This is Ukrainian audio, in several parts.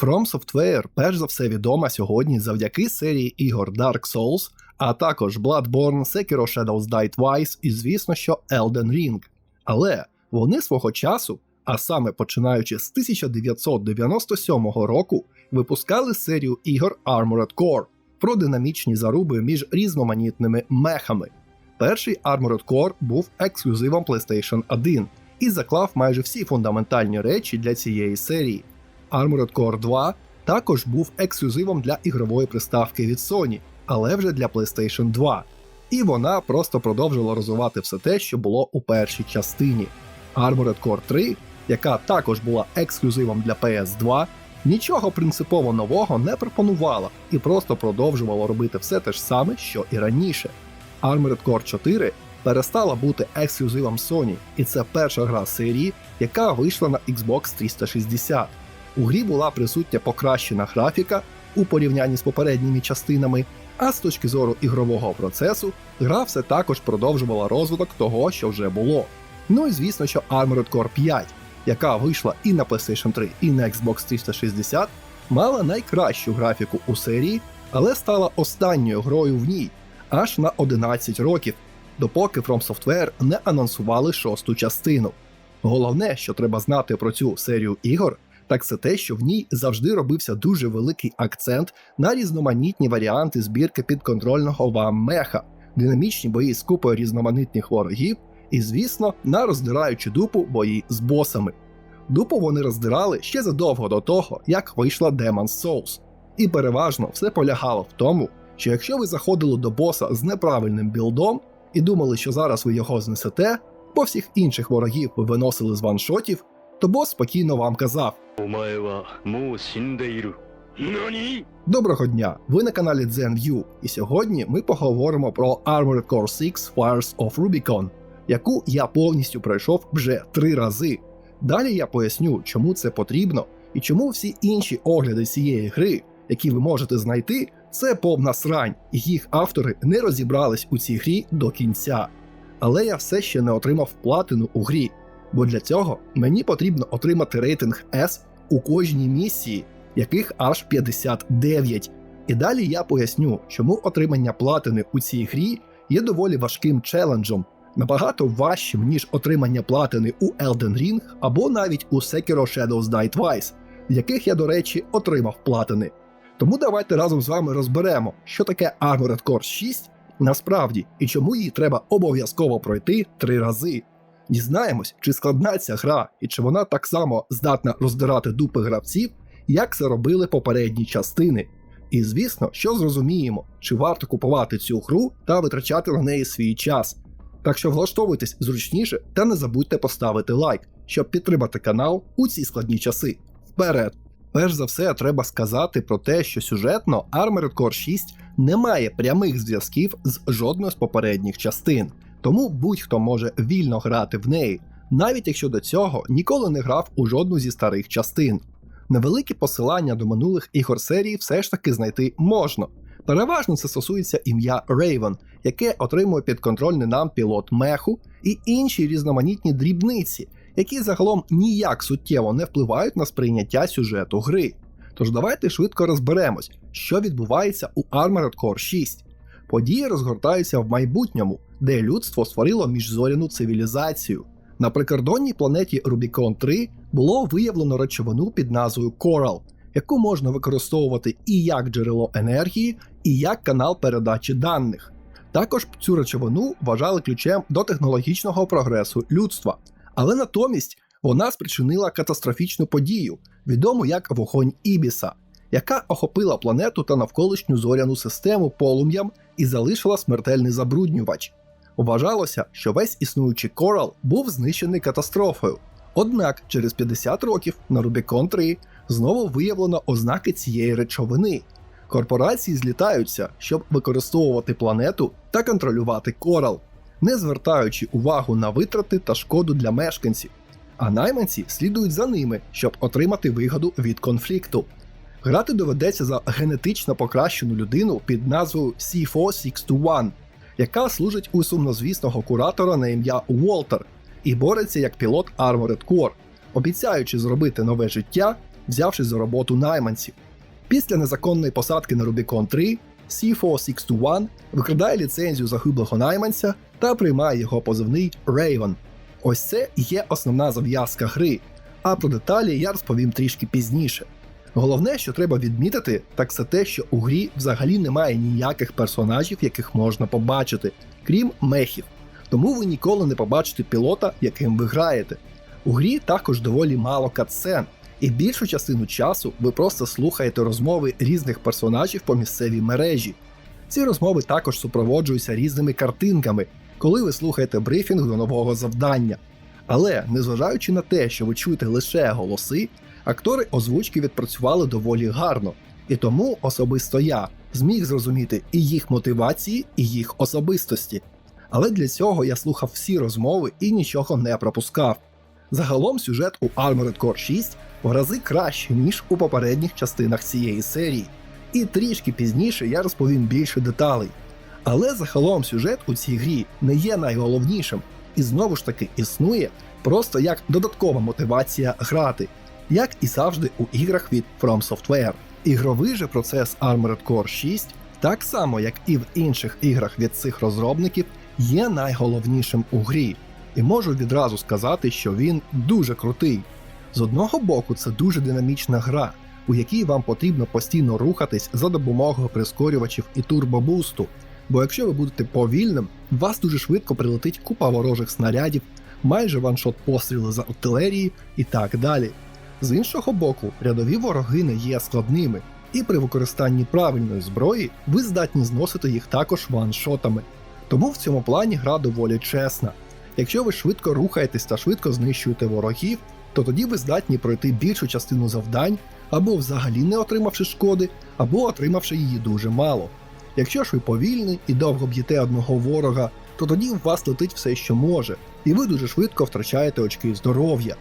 From Software перш за все відома сьогодні завдяки серії ігор Dark Souls, а також Bloodborne, Sekiro Shadows Die Twice і, звісно, що Elden Ring. Але вони свого часу, а саме починаючи з 1997 року, випускали серію ігор Armored Core про динамічні заруби між різноманітними мехами. Перший Armored Core був ексклюзивом PlayStation 1 і заклав майже всі фундаментальні речі для цієї серії. Armored Core 2 також був ексклюзивом для ігрової приставки від Sony, але вже для PlayStation 2. І вона просто продовжила розвивати все те, що було у першій частині. Armored Core 3, яка також була ексклюзивом для PS2, нічого принципово нового не пропонувала і просто продовжувала робити все те ж саме, що і раніше. Armored Core 4 перестала бути ексклюзивом Sony, і це перша гра серії, яка вийшла на Xbox 360. У грі була присутня покращена графіка у порівнянні з попередніми частинами, а з точки зору ігрового процесу, гра все також продовжувала розвиток того, що вже було. Ну і звісно, що Armored Core 5, яка вийшла і на PlayStation 3, і на Xbox 360, мала найкращу графіку у серії, але стала останньою грою в ній аж на 11 років, допоки From Software не анонсували шосту частину. Головне, що треба знати про цю серію ігор, так це те, що в ній завжди робився дуже великий акцент на різноманітні варіанти збірки підконтрольного вам меха, динамічні бої з купою різноманітних ворогів, і, звісно, на роздираючи дупу бої з босами. Дупу вони роздирали ще задовго до того, як вийшла Demon's Souls. І переважно все полягало в тому, що якщо ви заходили до боса з неправильним білдом і думали, що зараз ви його знесете, бо всіх інших ворогів ви виносили з ваншотів, то бос спокійно вам казав: Доброго дня! Ви на каналі ZenView, і сьогодні ми поговоримо про Armored Core 6 Fires of Rubicon, яку я повністю пройшов вже три рази. Далі я поясню, чому це потрібно і чому всі інші огляди цієї гри, які ви можете знайти, це повна срань, і їх автори не розібрались у цій грі до кінця. Але я все ще не отримав платину у грі, бо для цього мені потрібно отримати рейтинг S у кожній місії, яких аж 59. І далі я поясню, чому отримання платини у цій грі є доволі важким челенджем, набагато важчим, ніж отримання платини у Elden Ring або навіть у Sekiro Shadows Die Twice, в яких я, до речі, отримав платини. Тому давайте разом з вами розберемо, що таке Armored Core 6 насправді і чому її треба обов'язково пройти три рази. Дізнаємось, чи складна ця гра і чи вона так само здатна роздирати дупи гравців, як це робили попередні частини. І звісно, що зрозуміємо, чи варто купувати цю гру та витрачати на неї свій час. Так що влаштовуйтесь зручніше та не забудьте поставити лайк, щоб підтримати канал у ці складні часи. Вперед! Перш за все, треба сказати про те, що сюжетно Armored Core 6 не має прямих зв'язків з жодною з попередніх частин, тому будь-хто може вільно грати в неї, навіть якщо до цього ніколи не грав у жодну зі старих частин. Невеликі посилання до минулих ігор серії все ж таки знайти можна. Переважно це стосується ім'я Raven, яке отримує підконтрольний нам пілот меху і інші різноманітні дрібниці, які загалом ніяк суттєво не впливають на сприйняття сюжету гри. Тож давайте швидко розберемось, що відбувається у Armored Core 6. Події розгортаються в майбутньому, де людство створило міжзоряну цивілізацію. На прикордонній планеті Rubicon 3 було виявлено речовину під назвою Coral, яку можна використовувати і як джерело енергії, і як канал передачі даних. Також цю речовину вважали ключем до технологічного прогресу людства, але натомість вона спричинила катастрофічну подію, відому як вогонь Ібіса, яка охопила планету та навколишню зоряну систему полум'ям і залишила смертельний забруднювач. Вважалося, що весь існуючий корал був знищений катастрофою. Однак через 50 років на Рубікон 3 знову виявлено ознаки цієї речовини. Корпорації злітаються, щоб використовувати планету та контролювати корал, не звертаючи увагу на витрати та шкоду для мешканців. А найманці слідують за ними, щоб отримати вигоду від конфлікту. Грати доведеться за генетично покращену людину під назвою C4621, яка служить у сумнозвісного куратора на ім'я Уолтер і бореться як пілот Armored Core, обіцяючи зробити нове життя взявшись за роботу найманців. Після незаконної посадки на Rubicon 3 C4621 викрадає ліцензію загиблого найманця та приймає його позивний Raven. Ось це і є основна зав'язка гри, а про деталі я розповім трішки пізніше. Головне, що треба відмітити, так це те, що у грі взагалі немає ніяких персонажів, яких можна побачити, крім мехів. Тому ви ніколи не побачите пілота, яким ви граєте. У грі також доволі мало катсцен, і більшу частину часу ви просто слухаєте розмови різних персонажів по місцевій мережі. Ці розмови також супроводжуються різними картинками, коли ви слухаєте брифінг до нового завдання. Але незважаючи на те, що ви чуєте лише голоси, актори озвучки відпрацювали доволі гарно, і тому особисто я зміг зрозуміти і їх мотивації, і їх особистості. Але для цього я слухав всі розмови і нічого не пропускав. Загалом сюжет у Armored Core 6 в рази краще, ніж у попередніх частинах цієї серії, і трішки пізніше я розповім більше деталей. Але загалом сюжет у цій грі не є найголовнішим, і знову ж таки існує просто як додаткова мотивація грати, як і завжди у іграх від From Software. Ігровий же процес Armored Core 6, так само як і в інших іграх від цих розробників, є найголовнішим у грі. І можу відразу сказати, що він дуже крутий. З одного боку, це дуже динамічна гра, у якій вам потрібно постійно рухатись за допомогою прискорювачів і турбобусту. Бо якщо ви будете повільним, вас дуже швидко прилетить купа ворожих снарядів, майже ваншот постріли за артилерії і так далі. З іншого боку, рядові вороги не є складними, і при використанні правильної зброї ви здатні зносити їх також ваншотами. Тому в цьому плані гра доволі чесна. Якщо ви швидко рухаєтесь та швидко знищуєте ворогів, то тоді ви здатні пройти більшу частину завдань, або взагалі не отримавши шкоди, або отримавши її дуже мало. Якщо ж ви повільний і довго б'єте одного ворога, то тоді в вас летить все, що може, і ви дуже швидко втрачаєте очки здоров'я.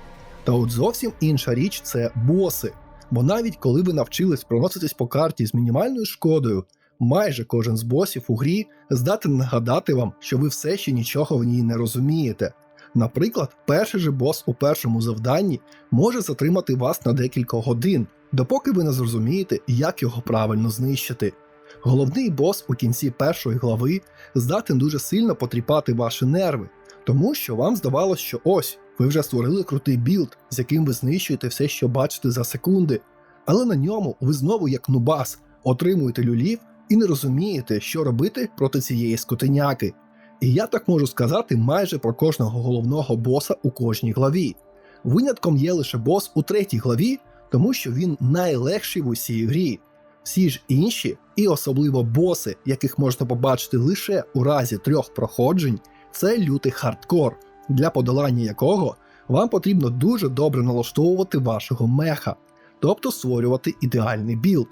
Та от зовсім інша річ це боси. Бо навіть коли ви навчились проноситись по карті з мінімальною шкодою, майже кожен з босів у грі здатен нагадати вам, що ви все ще нічого в ній не розумієте. Наприклад, перший же бос у першому завданні може затримати вас на декілька годин, допоки ви не зрозумієте, як його правильно знищити. Головний бос у кінці першої глави здатен дуже сильно потріпати ваші нерви, тому що вам здавалось, що ось ви вже створили крутий білд, з яким ви знищуєте все, що бачите за секунди. Але на ньому ви знову, як нубас, отримуєте люлів і не розумієте, що робити проти цієї скотиняки. І я так можу сказати майже про кожного головного боса у кожній главі. Винятком є лише бос у третій главі, тому що він найлегший в усій грі. Всі ж інші, і особливо боси, яких можна побачити лише у разі трьох проходжень, це лютий хардкор, для подолання якого вам потрібно дуже добре налаштовувати вашого меха, тобто створювати ідеальний білд.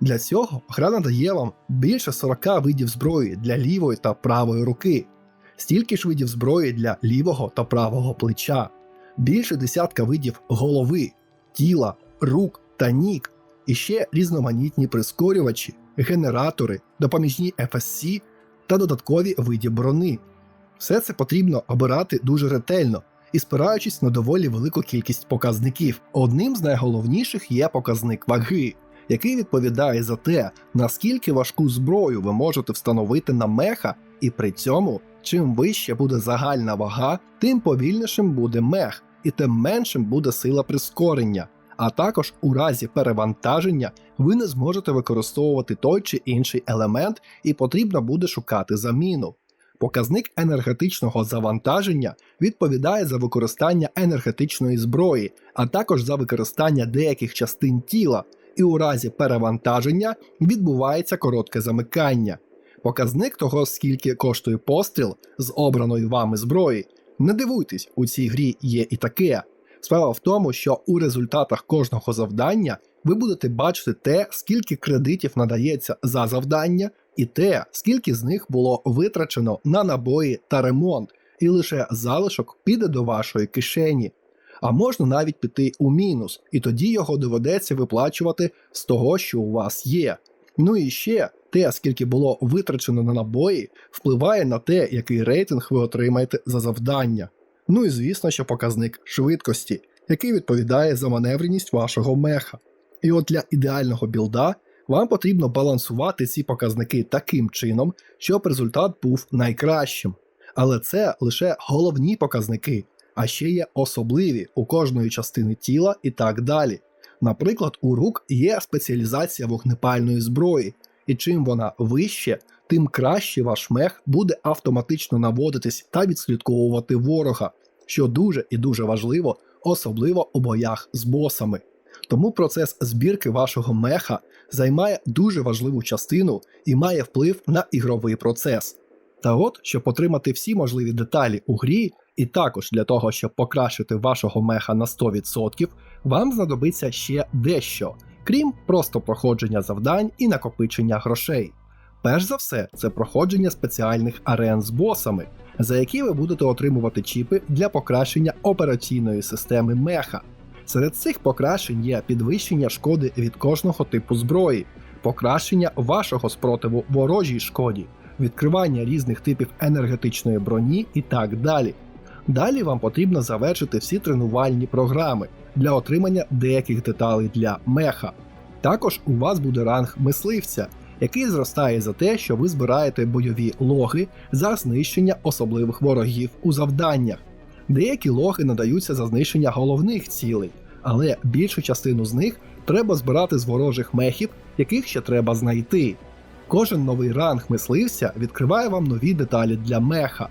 Для цього гра надає вам більше 40 видів зброї для лівої та правої руки, стільки ж видів зброї для лівого та правого плеча, більше десятка видів голови, тіла, рук та ніг, і ще різноманітні прискорювачі, генератори, допоміжні FSC та додаткові види брони. Все це потрібно обирати дуже ретельно і спираючись на доволі велику кількість показників. Одним з найголовніших є показник ваги, який відповідає за те, наскільки важку зброю ви можете встановити на меха, і при цьому, чим вище буде загальна вага, тим повільнішим буде мех, і тим меншим буде сила прискорення. А також у разі перевантаження ви не зможете використовувати той чи інший елемент, і потрібно буде шукати заміну. Показник енергетичного завантаження відповідає за використання енергетичної зброї, а також за використання деяких частин тіла, і у разі перевантаження відбувається коротке замикання. Показник того, скільки коштує постріл з обраної вами зброї. Не дивуйтесь, у цій грі є і таке. Справа в тому, що у результатах кожного завдання ви будете бачити те, скільки кредитів надається за завдання, і те, скільки з них було витрачено на набої та ремонт, і лише залишок піде до вашої кишені. А можна навіть піти у мінус, і тоді його доведеться виплачувати з того, що у вас є. Ну і ще те, скільки було витрачено на набої, впливає на те, який рейтинг ви отримаєте за завдання. Ну і звісно, що показник швидкості, який відповідає за маневреність вашого меха. І от для ідеального білда вам потрібно балансувати ці показники таким чином, щоб результат був найкращим. Але це лише головні показники, а ще є особливі у кожної частини тіла і так далі. Наприклад, у рук є спеціалізація вогнепальної зброї, і чим вона вище, тим краще ваш мех буде автоматично наводитись та відслідковувати ворога, що дуже і дуже важливо, особливо у боях з босами. Тому процес збірки вашого меха займає дуже важливу частину і має вплив на ігровий процес. Та от, щоб отримати всі можливі деталі у грі, і також для того, щоб покращити вашого меха на 100%, вам знадобиться ще дещо, крім просто проходження завдань і накопичення грошей. Перш за все, це проходження спеціальних арен з босами, за які ви будете отримувати чіпи для покращення операційної системи меха. Серед цих покращень є підвищення шкоди від кожного типу зброї, покращення вашого спротиву ворожій шкоді, відкривання різних типів енергетичної броні і так далі. Далі вам потрібно завершити всі тренувальні програми для отримання деяких деталей для меха. Також у вас буде ранг мисливця, який зростає за те, що ви збираєте бойові логи за знищення особливих ворогів у завданнях. Деякі логи надаються за знищення головних цілей, але більшу частину з них треба збирати з ворожих мехів, яких ще треба знайти. Кожен новий ранг мисливця відкриває вам нові деталі для меха.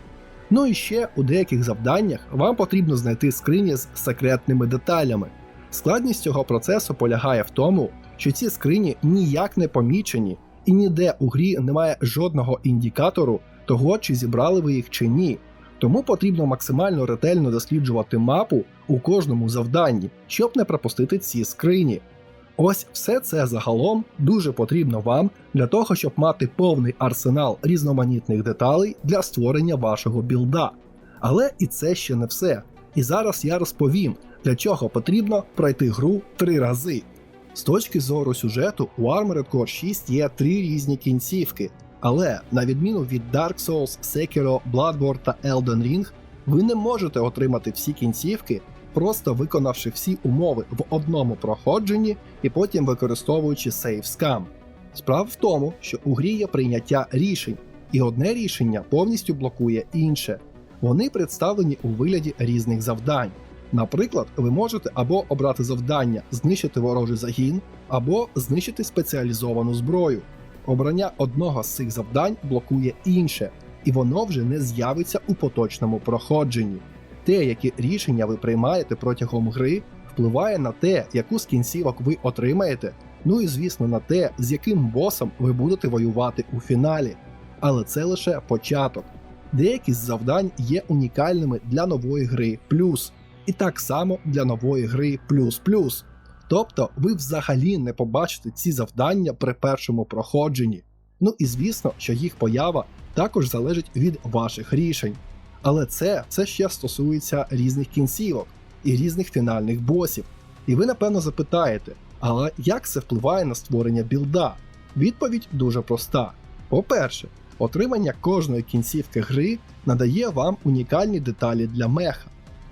Ну і ще у деяких завданнях вам потрібно знайти скрині з секретними деталями. Складність цього процесу полягає в тому, що ці скрині ніяк не помічені, і ніде у грі немає жодного індикатору того, чи зібрали ви їх чи ні. Тому потрібно максимально ретельно досліджувати мапу у кожному завданні, щоб не пропустити ці скрині. Ось все це загалом дуже потрібно вам для того, щоб мати повний арсенал різноманітних деталей для створення вашого білда. Але і це ще не все. І зараз я розповім, для чого потрібно пройти гру три рази. З точки зору сюжету, у Armored Core 6 є три різні кінцівки, але на відміну від Dark Souls, Sekiro, Bloodborne та Elden Ring, ви не можете отримати всі кінцівки, просто виконавши всі умови в одному проходженні і потім використовуючи Save Scam. Справа в тому, що у грі є прийняття рішень, і одне рішення повністю блокує інше. Вони представлені у вигляді різних завдань. Наприклад, ви можете або обрати завдання знищити ворожий загін, або знищити спеціалізовану зброю. Обрання одного з цих завдань блокує інше, і воно вже не з'явиться у поточному проходженні. Те, які рішення ви приймаєте протягом гри, впливає на те, яку з кінцівок ви отримаєте, ну і звісно на те, з яким босом ви будете воювати у фіналі. Але це лише початок. Деякі з завдань є унікальними для нової гри плюс, і так само для нової гри плюс плюс. Тобто ви взагалі не побачите ці завдання при першому проходженні. Ну і звісно, що їх поява також залежить від ваших рішень. Але це, це ще стосується різних кінцівок і різних фінальних босів. І ви напевно запитаєте, але як це впливає на створення білда? Відповідь дуже проста. По-перше, отримання кожної кінцівки гри надає вам унікальні деталі для меха.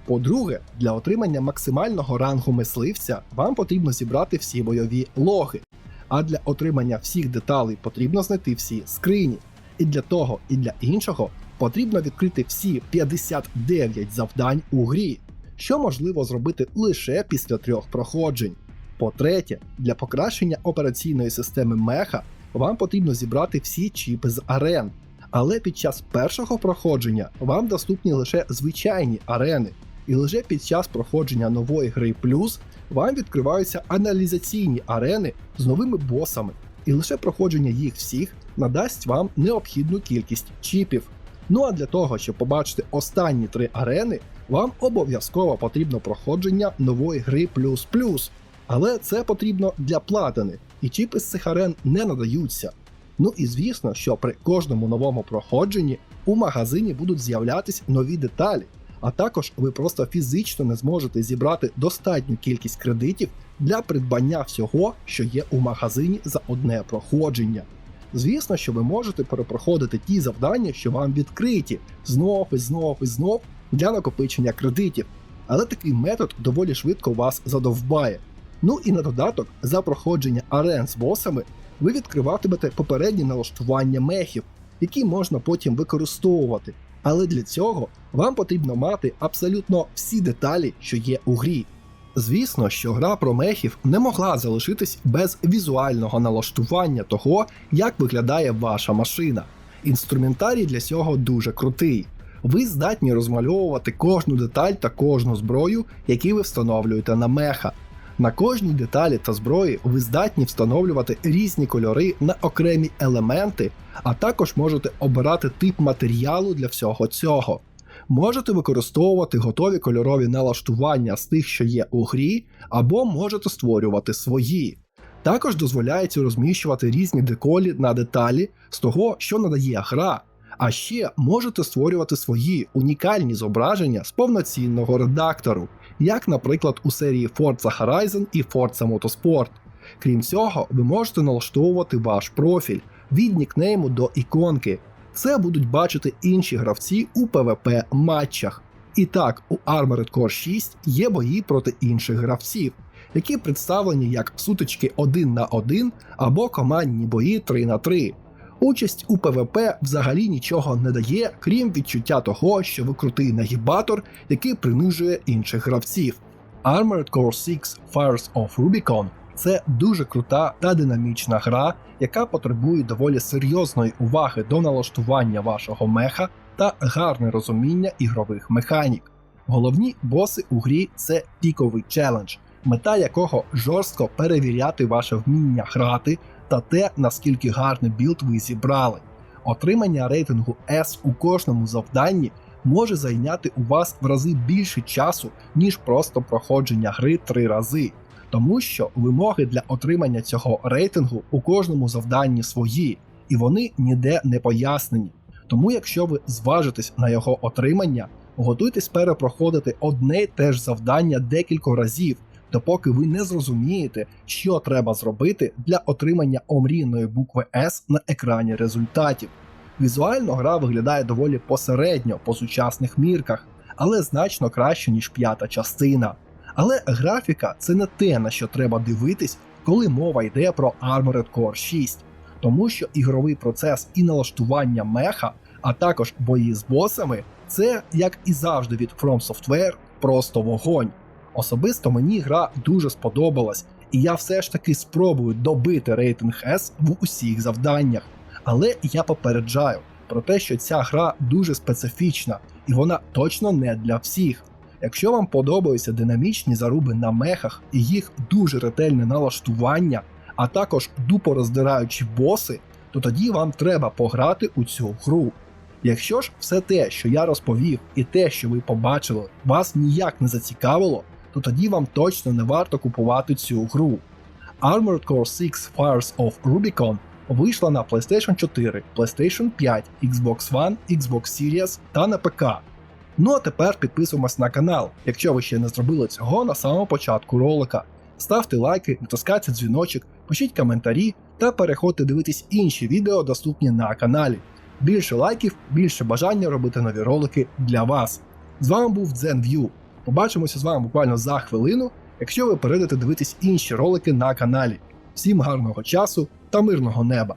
По-друге, для отримання максимального рангу мисливця вам потрібно зібрати всі бойові логи. А для отримання всіх деталей потрібно знайти всі скрині. І для того, і для іншого потрібно відкрити всі 59 завдань у грі, що можливо зробити лише після трьох проходжень. По-третє, для покращення операційної системи меха вам потрібно зібрати всі чіпи з арен. Але під час першого проходження вам доступні лише звичайні арени, і лише під час проходження нової гри плюс вам відкриваються аналізаційні арени з новими босами, і лише проходження їх всіх надасть вам необхідну кількість чіпів. Ну а для того, щоб побачити останні три арени, вам обов'язково потрібно проходження нової гри плюс плюс. Але це потрібно для платини, і чіпи з цих арен не надаються. Ну і звісно, що при кожному новому проходженні у магазині будуть з'являтись нові деталі, а також ви просто фізично не зможете зібрати достатню кількість кредитів для придбання всього, що є у магазині за одне проходження. Звісно, що ви можете перепроходити ті завдання, що вам відкриті, знов і знов і знов для накопичення кредитів. але такий метод доволі швидко вас задовбає. Ну і на додаток, за проходження арен з босами, ви відкриватимете попередні налаштування мехів, які можна потім використовувати. Але для цього вам потрібно мати абсолютно всі деталі, що є у грі. Звісно, що гра про мехів не могла залишитись без візуального налаштування того, як виглядає ваша машина. Інструментарій для цього дуже крутий. Ви здатні розмальовувати кожну деталь та кожну зброю, які ви встановлюєте на меха. На кожній деталі та зброї ви здатні встановлювати різні кольори на окремі елементи, а також можете обирати тип матеріалу для всього цього. Можете використовувати готові кольорові налаштування з тих, що є у грі, або можете створювати свої. Також дозволяється розміщувати різні деколі на деталі з того, що надає гра. А ще можете створювати свої унікальні зображення з повноцінного редактору, як, наприклад, у серії Forza Horizon і Forza Motorsport. Крім цього, ви можете налаштовувати ваш профіль від нікнейму до іконки. Це будуть бачити інші гравці у PvP матчах. І так, у Armored Core 6 є бої проти інших гравців, які представлені як сутички 1 на 1 або командні бої 3 на 3. Участь у ПВП взагалі нічого не дає, крім відчуття того, що ви крутий нагібатор, який принижує інших гравців. Armored Core 6 Fires of Rubicon це дуже крута та динамічна гра, яка потребує доволі серйозної уваги до налаштування вашого меха та гарне розуміння ігрових механік. Головні боси у грі це піковий челендж, мета якого жорстко перевіряти ваше вміння грати та те, наскільки гарний білд ви зібрали. Отримання рейтингу S у кожному завданні може зайняти у вас в рази більше часу, ніж просто проходження гри три рази, тому що вимоги для отримання цього рейтингу у кожному завданні свої, і вони ніде не пояснені. Тому, якщо ви зважитесь на його отримання, готуйтесь перепроходити одне й те ж завдання декілька разів, допоки ви не зрозумієте, що треба зробити для отримання омрійної букви S на екрані результатів. Візуально гра виглядає доволі посередньо по сучасних мірках, але значно краще, ніж п'ята частина. Але графіка це не те, на що треба дивитись, коли мова йде про Armored Core 6, тому що ігровий процес і налаштування меха, а також бої з босами, це, як і завжди від From Software, просто вогонь. Особисто мені гра дуже сподобалась, і я все ж таки спробую добити рейтинг S в усіх завданнях. Але я попереджаю про те, що ця гра дуже специфічна і вона точно не для всіх. Якщо вам подобаються динамічні заруби на мехах і їх дуже ретельне налаштування, а також дупороздираючі боси, то тоді вам треба пограти у цю гру. Якщо ж все те, що я розповів, і те, що ви побачили, вас ніяк не зацікавило, то тоді вам точно не варто купувати цю гру. Armored Core 6 Fires of Rubicon вийшла на PlayStation 4, PlayStation 5, Xbox One, Xbox Series та на ПК. Ну а тепер підписуємось на канал, якщо ви ще не зробили цього на самому початку ролика. Ставте лайки, натискайте дзвіночок, пишіть коментарі та переходьте дивитись інші відео, доступні на каналі. Більше лайків, більше бажання робити нові ролики для вас. З вами був ZenView. Побачимося з вами буквально за хвилину, якщо ви перейдете дивитись інші ролики на каналі. Всім гарного часу та мирного неба!